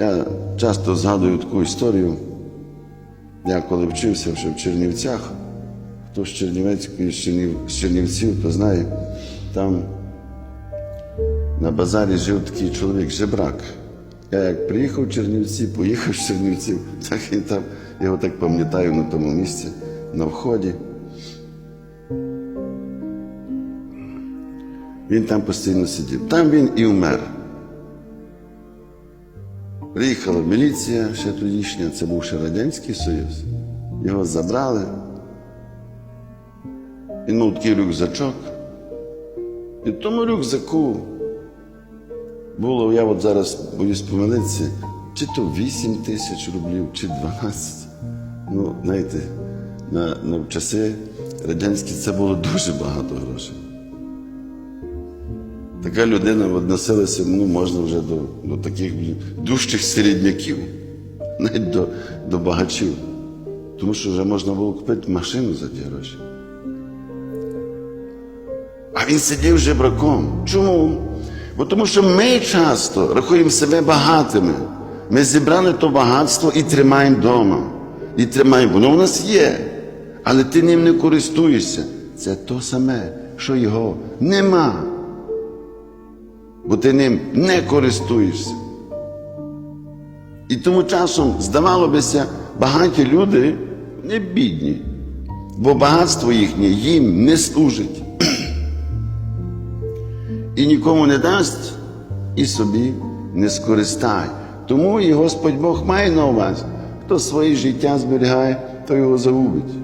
Я часто згадую таку історію. Я коли вчився ще в Чернівцях, хто з Чернівецької, з, Чернів, з Чернівців, то знає, там на базарі жив такий чоловік, жебрак. Я як приїхав в Чернівці, поїхав з Чернівців, так він там, його так пам'ятаю на тому місці, на вході. Він там постійно сидів. Там він і вмер. Приїхала міліція ще тодішня, це був ще Радянський Союз. Його забрали. Він мав такий рюкзачок. І в тому рюкзаку було, я от зараз боюсь помилитися, чи то 8 тисяч рублів, чи 12. Ну, знаєте, на, на часи радянські це було дуже багато грошей. Така людина відносилася, ну, можна вже до, до таких дужчих середняків, навіть до, до багачів. Тому що вже можна було купити машину за ті гроші. А він сидів жебраком. Чому? Бо тому що ми часто рахуємо себе багатими. Ми зібрали то багатство і тримаємо вдома. І тримаємо. Воно в нас є. Але ти ним не користуєшся. Це то саме, що його нема. Бо ти ним не користуєшся. І тому часом, здавало бися, багаті люди не бідні, бо багатство їхнє їм не служить і нікому не дасть, і собі не скористає. Тому і Господь Бог має на увазі, хто своє життя зберігає, то його загубить.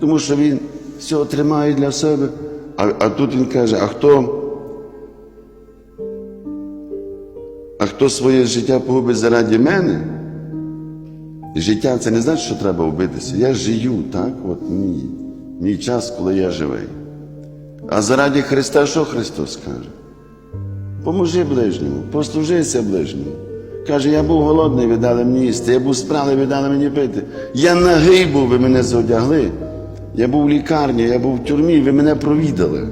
Тому що він все тримає для себе. А, а тут він каже: а хто? А хто своє життя погубить заради мене? Життя це не значить, що треба вбитися. Я жию, так? От мій, мій час, коли я живий. А заради Христа що Христос каже? Поможи ближньому, послужися ближньому. Каже, я був голодний, ви дали мені їсти, я був спраний, ви дали мені пити. Я нагий був, ви мене зодягли. Я був в лікарні, я був в тюрмі, ви мене провідали.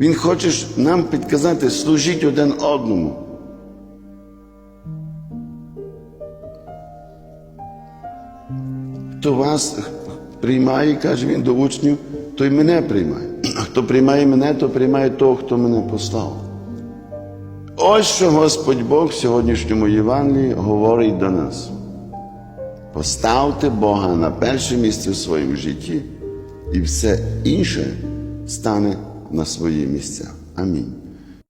Він хоче нам підказати, служіть один одному. Хто вас приймає, каже він до учнів, той мене приймає. Хто приймає мене, то приймає того, хто мене послав. Ось що Господь Бог в сьогоднішньому Євангелії говорить до нас. Поставте Бога на перше місце в своєму житті, і все інше стане на свої місця. Амінь.